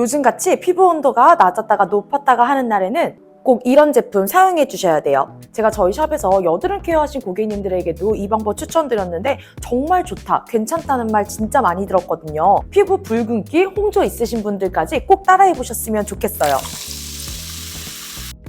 요즘같이 피부 온도가 낮았다가 높았다가 하는 날에는 꼭 이런 제품 사용해 주셔야 돼요. 제가 저희 샵에서 여드름 케어 하신 고객님들에게도 이 방법 추천드렸는데 정말 좋다, 괜찮다는 말 진짜 많이 들었거든요. 피부 붉은기, 홍조 있으신 분들까지 꼭 따라해 보셨으면 좋겠어요.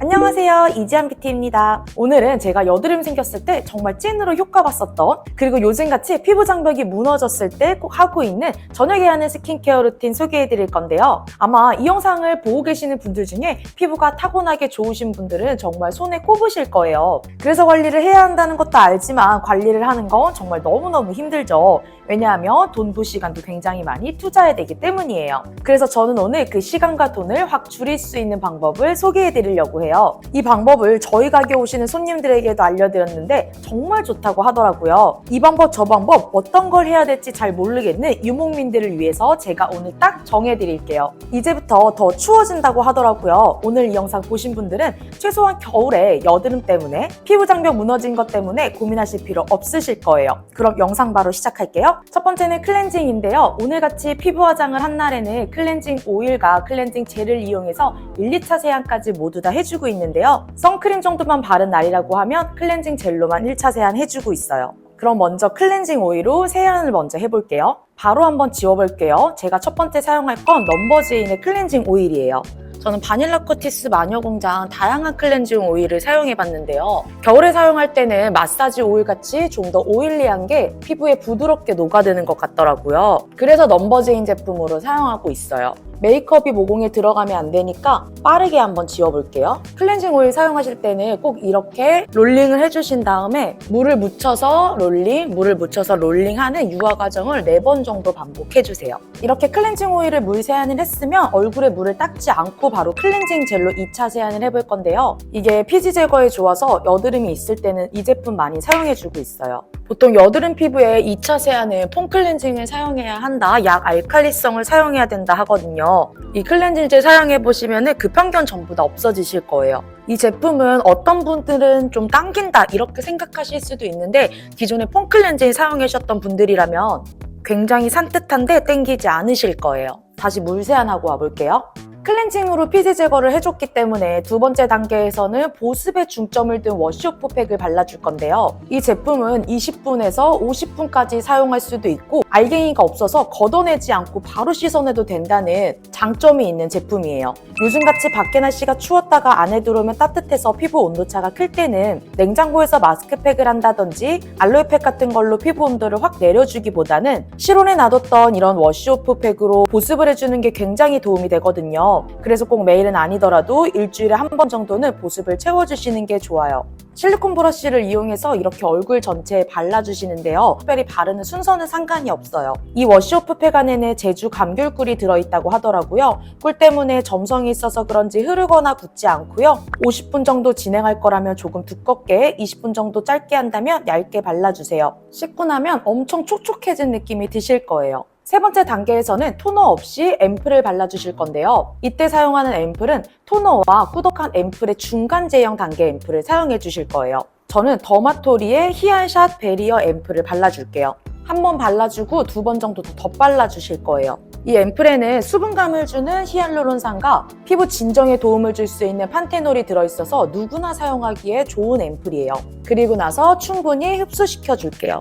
안녕하세요. 이지한 뷰티입니다. 오늘은 제가 여드름 생겼을 때 정말 찐으로 효과 봤었던 그리고 요즘같이 피부 장벽이 무너졌을 때 꼭 하고 있는 저녁에 하는 스킨케어 루틴 소개해 드릴 건데요. 아마 이 영상을 보고 계시는 분들 중에 피부가 타고나게 좋으신 분들은 정말 손에 꼽으실 거예요. 그래서 관리를 해야 한다는 것도 알지만 관리를 하는 건 정말 너무너무 힘들죠. 왜냐하면 돈도 시간도 굉장히 많이 투자해야 되기 때문이에요. 그래서 저는 오늘 그 시간과 돈을 확 줄일 수 있는 방법을 소개해 드리려고 해요. 이 방법을 저희 가게 오시는 손님들에게도 알려드렸는데 정말 좋다고 하더라고요. 이 방법 저 방법 어떤 걸 해야 될지 잘 모르겠는 유목민들을 위해서 제가 오늘 딱 정해 드릴게요. 이제부터 더 추워진다고 하더라고요. 오늘 이 영상 보신 분들은 최소한 겨울에 여드름 때문에 피부 장벽 무너진 것 때문에 고민하실 필요 없으실 거예요. 그럼 영상 바로 시작할게요. 첫 번째는 클렌징인데요. 오늘같이 피부 화장을 한 날에는 클렌징 오일과 클렌징 젤을 이용해서 1, 2차 세안까지 모두 다 해주고 있는데요. 선크림 정도만 바른 날이라고 하면 클렌징 젤로만 1차 세안 해주고 있어요. 그럼 먼저 클렌징 오일로 세안을 먼저 해볼게요. 바로 한번 지워볼게요. 제가 첫 번째 사용할 건 넘버즈인의 클렌징 오일이에요. 저는 바닐라 코티스 마녀공장 다양한 클렌징 오일을 사용해 봤는데요. 겨울에 사용할 때는 마사지 오일 같이 좀 더 오일리한 게 피부에 부드럽게 녹아드는 것 같더라고요. 그래서 넘버즈인 제품으로 사용하고 있어요. 메이크업이 모공에 들어가면 안 되니까 빠르게 한번 지워볼게요. 클렌징 오일 사용하실 때는 꼭 이렇게 롤링을 해주신 다음에 물을 묻혀서 롤링, 물을 묻혀서 롤링하는 유화 과정을 4번 정도 반복해주세요. 이렇게 클렌징 오일을 물 세안을 했으면 얼굴에 물을 닦지 않고 바로 클렌징 젤로 2차 세안을 해볼 건데요. 이게 피지 제거에 좋아서 여드름이 있을 때는 이 제품 많이 사용해주고 있어요. 보통 여드름 피부에 2차 세안은 폼 클렌징을 사용해야 한다, 약 알칼리성을 사용해야 된다 하거든요. 이 클렌징제 사용해 보시면 그 편견 전부 다 없어지실 거예요. 이 제품은 어떤 분들은 좀 당긴다 이렇게 생각하실 수도 있는데 기존에 폼 클렌징 사용하셨던 분들이라면 굉장히 산뜻한데 땡기지 않으실 거예요. 다시 물 세안하고 와볼게요. 클렌징으로 피지 제거를 해줬기 때문에 두 번째 단계에서는 보습에 중점을 둔 워시오프 팩을 발라줄 건데요. 이 제품은 20분에서 50분까지 사용할 수도 있고 알갱이가 없어서 걷어내지 않고 바로 씻어내도 된다는 장점이 있는 제품이에요. 요즘같이 밖에 날씨가 추웠다가 안에 들어오면 따뜻해서 피부 온도차가 클 때는 냉장고에서 마스크팩을 한다든지 알로에팩 같은 걸로 피부 온도를 확 내려주기보다는 실온에 놔뒀던 이런 워시오프 팩으로 보습을 해주는 게 굉장히 도움이 되거든요. 그래서 꼭 매일은 아니더라도 일주일에 한 번 정도는 보습을 채워주시는 게 좋아요. 실리콘 브러쉬를 이용해서 이렇게 얼굴 전체에 발라주시는데요. 특별히 바르는 순서는 상관이 없어요. 이 워시오프 팩 안에는 제주 감귤꿀이 들어있다고 하더라고요. 꿀 때문에 점성이 있어서 그런지 흐르거나 굳지 않고요. 50분 정도 진행할 거라면 조금 두껍게, 20분 정도 짧게 한다면 얇게 발라주세요. 씻고 나면 엄청 촉촉해진 느낌이 드실 거예요. 세 번째 단계에서는 토너 없이 앰플을 발라주실 건데요. 이때 사용하는 앰플은 토너와 꾸덕한 앰플의 중간 제형 단계 앰플을 사용해 주실 거예요. 저는 더마토리의 히알샷 베리어 앰플을 발라줄게요. 한 번 발라주고 두 번 정도 더 발라주실 거예요. 이 앰플에는 수분감을 주는 히알루론산과 피부 진정에 도움을 줄 수 있는 판테놀이 들어있어서 누구나 사용하기에 좋은 앰플이에요. 그리고 나서 충분히 흡수시켜 줄게요.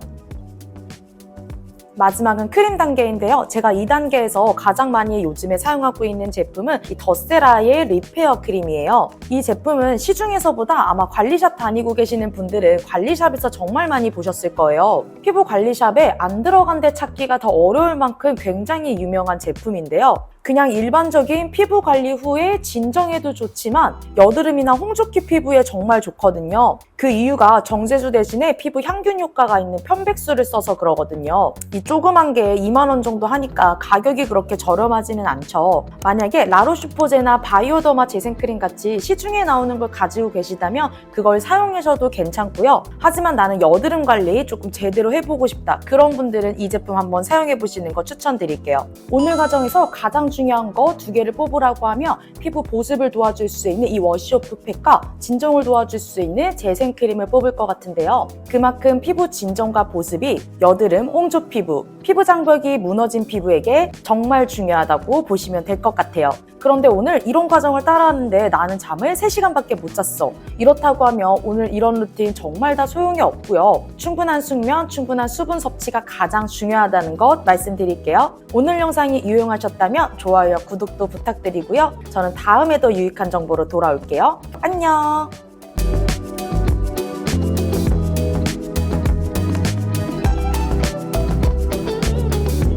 마지막은 크림 단계인데요. 제가 이 단계에서 가장 많이 요즘에 사용하고 있는 제품은 이 더세라의 리페어 크림이에요. 이 제품은 시중에서보다 아마 관리샵 다니고 계시는 분들은 관리샵에서 정말 많이 보셨을 거예요. 피부 관리샵에 안 들어간 데 찾기가 더 어려울 만큼 굉장히 유명한 제품인데요. 그냥 일반적인 피부 관리 후에 진정에도 좋지만 여드름이나 홍조기 피부에 정말 좋거든요. 그 이유가 정제수 대신에 피부 향균 효과가 있는 편백수를 써서 그러거든요. 이 조그만 게 2만 원 정도 하니까 가격이 그렇게 저렴하지는 않죠. 만약에 라로슈포제나 바이오더마 재생크림 같이 시중에 나오는 걸 가지고 계시다면 그걸 사용하셔도 괜찮고요. 하지만 나는 여드름 관리 조금 제대로 해보고 싶다. 그런 분들은 이 제품 한번 사용해 보시는 거 추천드릴게요. 오늘 과정에서 가장 중요한 거 두 개를 뽑으라고 하면 피부 보습을 도와줄 수 있는 이 워시오프 팩과 진정을 도와줄 수 있는 재생 크림을 뽑을 것 같은데요. 그만큼 피부 진정과 보습이 여드름, 홍조 피부, 피부 장벽이 무너진 피부에게 정말 중요하다고 보시면 될 것 같아요. 그런데 오늘 이런 과정을 따라하는데 나는 잠을 3시간밖에 못 잤어. 이렇다고 하면 오늘 이런 루틴 정말 다 소용이 없고요. 충분한 숙면, 충분한 수분 섭취가 가장 중요하다는 것 말씀드릴게요. 오늘 영상이 유용하셨다면 좋아요와 구독도 부탁드리고요. 저는 다음에 더 유익한 정보로 돌아올게요. 안녕!